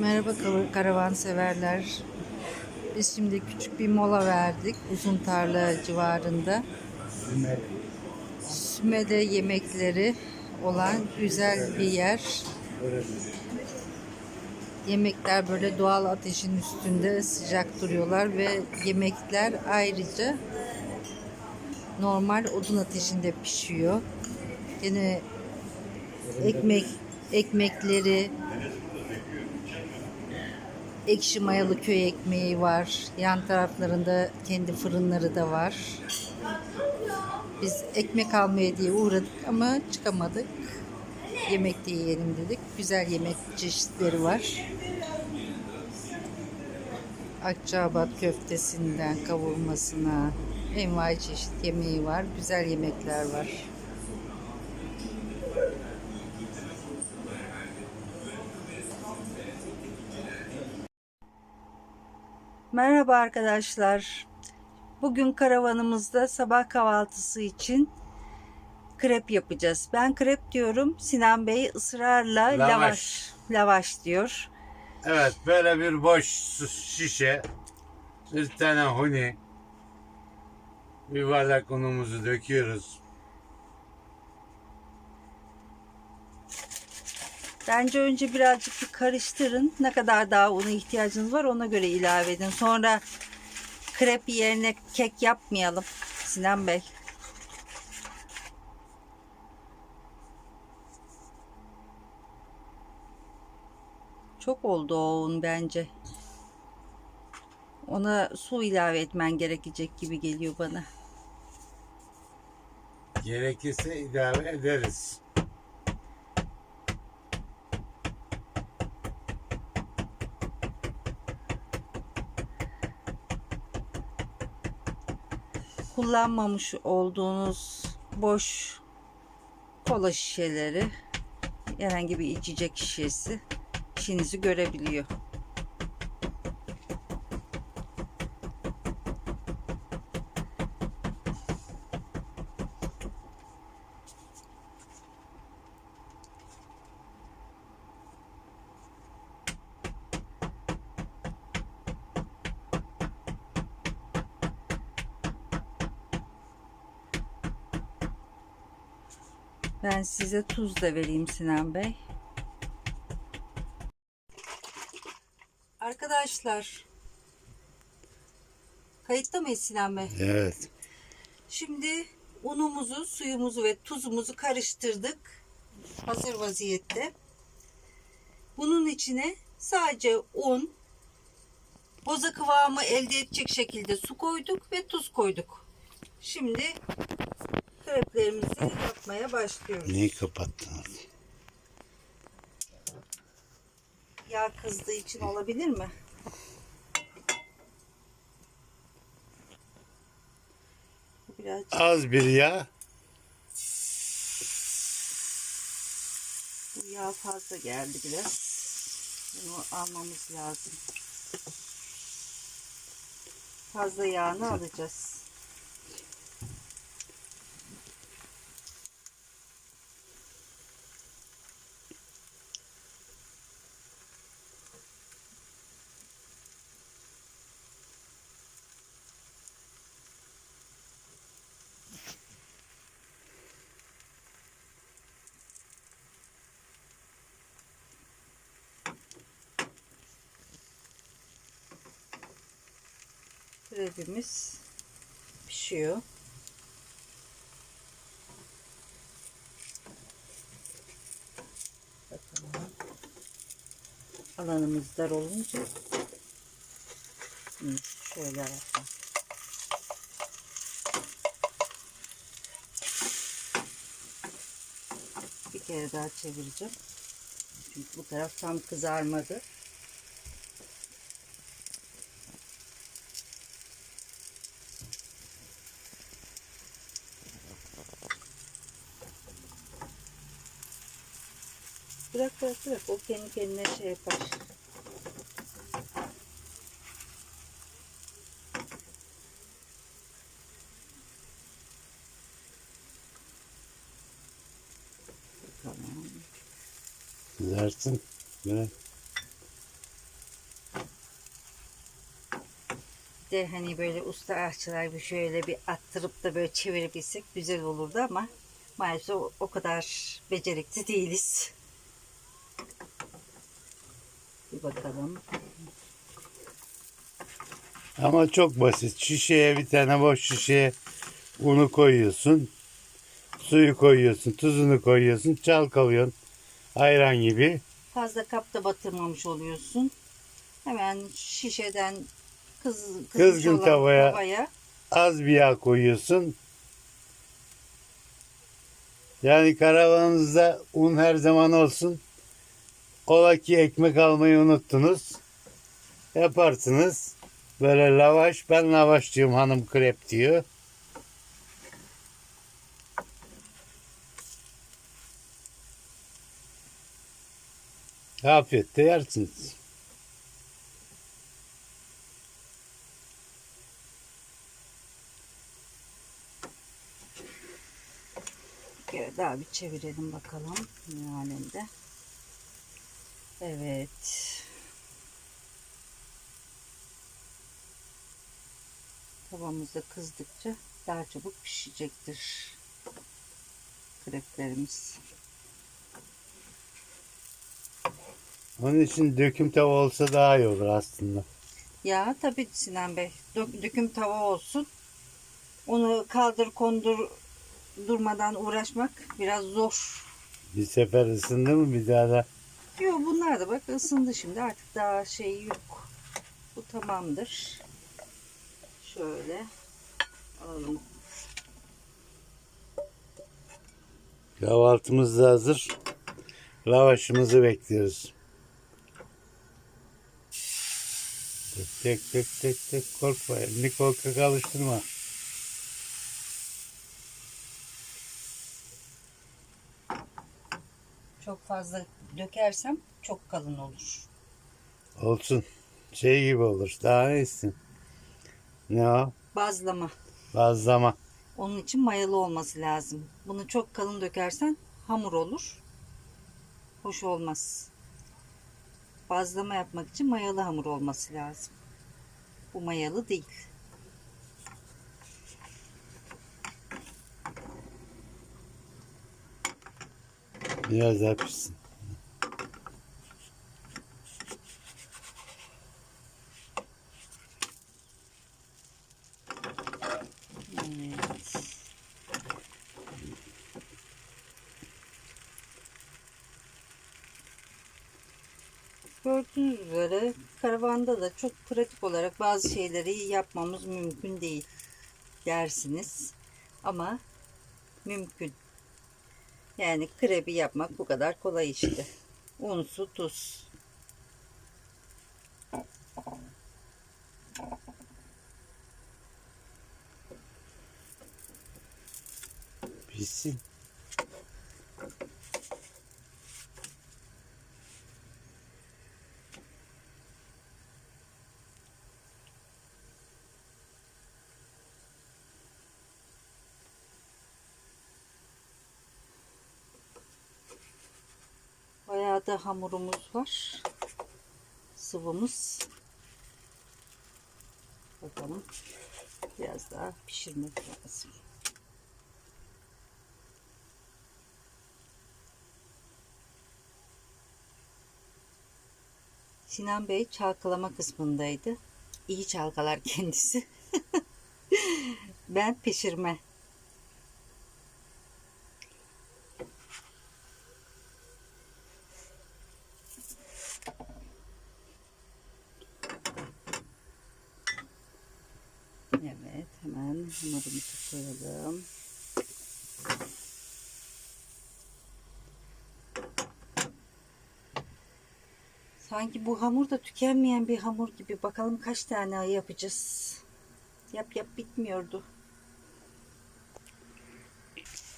Merhaba kar- karavan severler. Biz şimdi küçük bir mola verdik uzun tarla civarında. Sümele yemekleri olan güzel bir yer. Yemekler böyle doğal ateşin üstünde sıcak duruyorlar ve yemekler ayrıca normal odun ateşinde pişiyor. Yine ekmek ekmekleri ekşi mayalı köy ekmeği var. Yan taraflarında kendi fırınları da var. Biz ekmek almaya diye uğradık ama çıkamadık. Yemek de yiyelim dedik. Güzel yemek çeşitleri var. Akçaabat köftesinden kavurmasına envai çeşit yemeği var. Güzel yemekler var. Merhaba arkadaşlar. Bugün karavanımızda sabah kahvaltısı için krep yapacağız. Ben krep diyorum. Sinan Bey ısrarla lavaş Lavaş. lavaş, diyor. Evet böyle bir boş şişe bir tane huni bir bardak unumuzu döküyoruz. Bence önce birazcık bir karıştırın. Ne kadar daha una ihtiyacınız var ona göre ilave edin. Sonra krep yerine kek yapmayalım Sinan Bey. Çok oldu o un bence. Ona su ilave etmen gerekecek gibi geliyor bana. Gerekirse ilave ederiz. Kullanmamış olduğunuz boş kola şişeleri herhangi bir içecek şişesi işinizi görebiliyor. Ben size tuz da vereyim Sinan Bey. Arkadaşlar kayıtta mıyız Sinan Bey? Evet. Şimdi unumuzu, suyumuzu ve tuzumuzu karıştırdık. Hazır vaziyette. Bunun içine sadece un, boza kıvamı elde edecek şekilde su koyduk ve tuz koyduk. Şimdi kreplerimizi yapmaya başlıyoruz. Neyi kapattınız? Yağ kızdığı için olabilir mi? Biraz Az bir yağ. bu yağ fazla geldi biraz. Bunu almamız lazım. Fazla yağını alacağız. Krepimiz pişiyor. Bakalım. Alanımız dar olunca şöyle yapalım. Bir kere daha çevireceğim. Çünkü bu taraf tam kızarmadı. Bırak bırak bırak. O kendi kendine şey yapar. Tamam. Dersin. Ne? de hani böyle usta aşçılar bir şöyle bir attırıp da böyle çevirebilsek güzel olurdu ama maalesef o, o kadar becerikli değiliz. Bir bakalım. Ama çok basit. Şişeye bir tane boş şişeye unu koyuyorsun. Suyu koyuyorsun. Tuzunu koyuyorsun. Çalkalıyorsun. Ayran gibi. Fazla kapta batırmamış oluyorsun. Hemen şişeden kız, Kızgın tavaya. tavaya Az bir yağ koyuyorsun. Yani karavanınızda un her zaman olsun. Ola ki ekmek almayı unuttunuz. Yaparsınız. Böyle lavaş. Ben lavaş diyorum hanım krep diyor. Afiyetle yersiniz. Bir kere daha bir çevirelim bakalım ne alemde. Evet. Tavamızda kızdıkça daha çabuk pişecektir. Kreplerimiz. Onun için döküm tava olsa daha iyi olur aslında. Ya tabii Sinan Bey. Dök- döküm tava olsun. Onu kaldır kondur durmadan uğraşmak biraz zor. Bir sefer ısındı mı bir daha da Yok bunlar da bak ısındı şimdi artık daha şey yok. Bu tamamdır. Şöyle alalım. kahvaltımız da hazır. Lavaşımızı bekliyoruz. Tek tek tek tek korkma. Elini korkak alıştırma. Çok fazla dökersem çok kalın olur. Olsun. Şey gibi olur. Daha istiyorsun? Ne o? Bazlama. Bazlama. Onun için mayalı olması lazım. Bunu çok kalın dökersen hamur olur. Hoş olmaz. Bazlama yapmak için mayalı hamur olması lazım. Bu mayalı değil. Biraz daha pişsin. Gördüğünüz üzere karavanda da çok pratik olarak bazı şeyleri yapmamız mümkün değil dersiniz. Ama mümkün. Yani krebi yapmak bu kadar kolay işte. Un, su, tuz. Pişsin. Bayağı da hamurumuz var. Sıvımız. Bakalım. Biraz daha pişirmek lazım. Sinan Bey çalkalama kısmındaydı. İyi çalkalar kendisi. ben pişirme. Evet, hemen hamurumuzu koyalım. Sanki bu hamur da tükenmeyen bir hamur gibi. Bakalım kaç tane yapacağız. Yap yap bitmiyordu.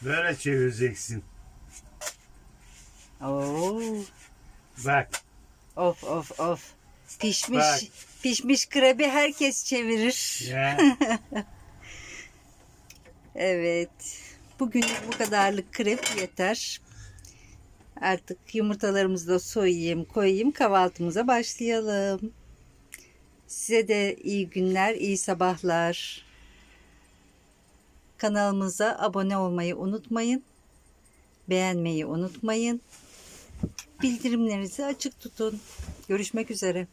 Böyle çevireceksin. Oo, Bak. of of of. Pişmiş Bak. pişmiş krebi herkes çevirir. Ya. Evet. Bugünlük bu kadarlık krep yeter. Artık yumurtalarımızı da soyayım, koyayım, kahvaltımıza başlayalım. Size de iyi günler, iyi sabahlar. Kanalımıza abone olmayı unutmayın. Beğenmeyi unutmayın. Bildirimlerinizi açık tutun. Görüşmek üzere.